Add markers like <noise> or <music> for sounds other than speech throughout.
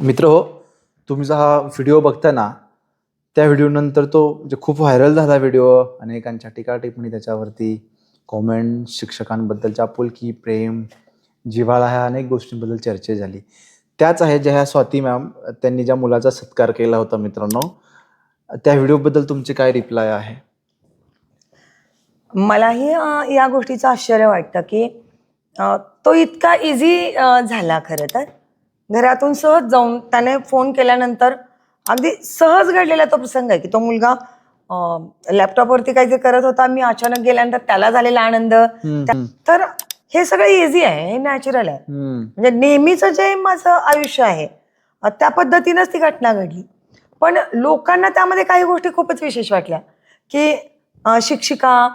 मित्र हो तुमचा हा व्हिडिओ बघताना त्या व्हिडिओनंतर तो म्हणजे खूप व्हायरल झाला व्हिडिओ अनेकांच्या टीका टिप्पणी त्याच्यावरती कॉमेंट शिक्षकांबद्दलच्या आपुलकी प्रेम जिव्हाळा ह्या अनेक गोष्टींबद्दल चर्चा झाली. त्याच आहेत ज्या ह्या स्वाती मॅम त्यांनी ज्या मुलाचा सत्कार केला होता मित्रांनो त्या व्हिडिओबद्दल तुमचे काय रिप्लाय आहे? मलाही या गोष्टीचं आश्चर्य वाटतं की तो इतका इझी झाला खरं तर. घरातून सहज जाऊन त्याने फोन केल्यानंतर अगदी सहज घडलेला तो प्रसंग आहे की तो मुलगा लॅपटॉपवरती काहीतरी करत होता मी अचानक गेल्यानंतर त्याला झालेला आनंद. तर हे सगळं इझी आहे हे नॅचरल आहे. म्हणजे नेहमीचं जे माझं आयुष्य आहे त्या पद्धतीनंच ती घटना घडली. पण लोकांना त्यामध्ये काही गोष्टी खूपच विशेष वाटल्या की शिक्षिका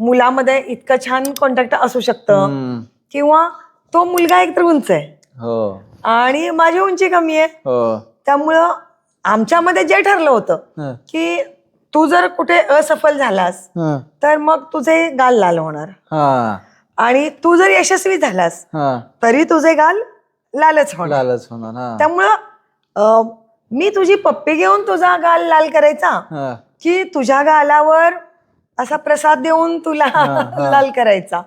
मुलामध्ये इतकं छान कॉन्टॅक्ट असू शकतं किंवा तो मुलगा एकतर उंच आहे. हो. आणि माझी उंची कमी आहे. हो. त्यामुळं आमच्यामध्ये जे ठरलं होतं हं, की तू जर कुठे असफल झालास हं, तर मग तुझे गाल लाल होणार. हा. आणि तू जर यशस्वी झालास हा. तरी तुझे गाल लालच होणार. लालच होणार हा. त्यामुळं अं, मी तुझी पप्पी घेऊन तुझा गाल लाल करायचा हा. की तुझ्या गालावर असा प्रसाद देऊन तुला हा. <laughs> लाल करायचा.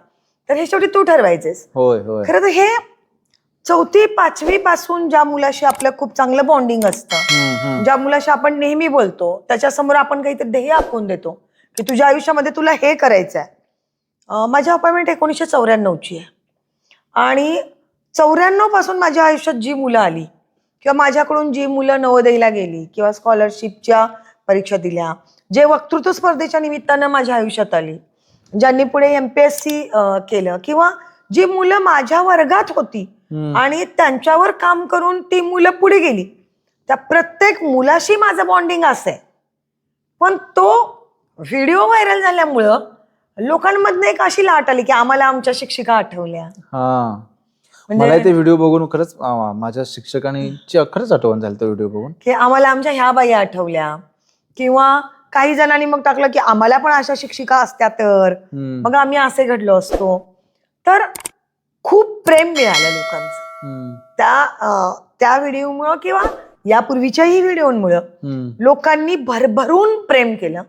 तर हे शेवटी तू ठरवायचेस. होय होय. खरं तर हे चौथी पाचवी पासून ज्या मुलाशी आपलं खूप चांगलं बॉन्डिंग असतं ज्या मुलाशी आपण नेहमी बोलतो त्याच्यासमोर आपण काहीतरी ध्येय आखून देतो की तुझ्या आयुष्यामध्ये तुला हे करायचं आहे माझी अपॉइंटमेंट एकोणीसशे चौऱ्याण्णवची आहे आणि चौऱ्याण्णवपासून माझ्या आयुष्यात जी मुलं आली किंवा माझ्याकडून जी मुलं नवोदयला गेली किंवा स्कॉलरशिपच्या परीक्षा दिल्या जे वक्तृत्व स्पर्धेच्या निमित्तानं माझ्या आयुष्यात आली ज्यांनी पुढे एम पी एस सी केलं किंवा जी मुलं माझ्या वर्गात होती. आणि त्यांच्यावर काम करून ती मुलं पुढे गेली. त्या प्रत्येक मुलाशी माझं बॉन्डिंग असं आहे. पण तो व्हिडिओ व्हायरल झाल्यामुळं लोकांमधनं एक अशी लाट आली की आम्हाला आमच्या शिक्षिका आठवल्या. हा. म्हणजे- मला ते व्हिडिओ बघून खरंच माझ्या शिक्षकांची खरंच आठवण झाली तो व्हिडिओ बघून. की आम्हाला आमच्या ह्या बाई आठवल्या. किंवा काही जणांनी मग टाकलं की आम्हाला पण अशा शिक्षिका असत्या तर. मग आम्ही असे घडलो असतो. तर प्रेम मिळालं लोकांचं. त्या त्या व्हिडिओमुळं किंवा यापूर्वीच्याही व्हिडिओमुळं लोकांनी भरभरून प्रेम केलं.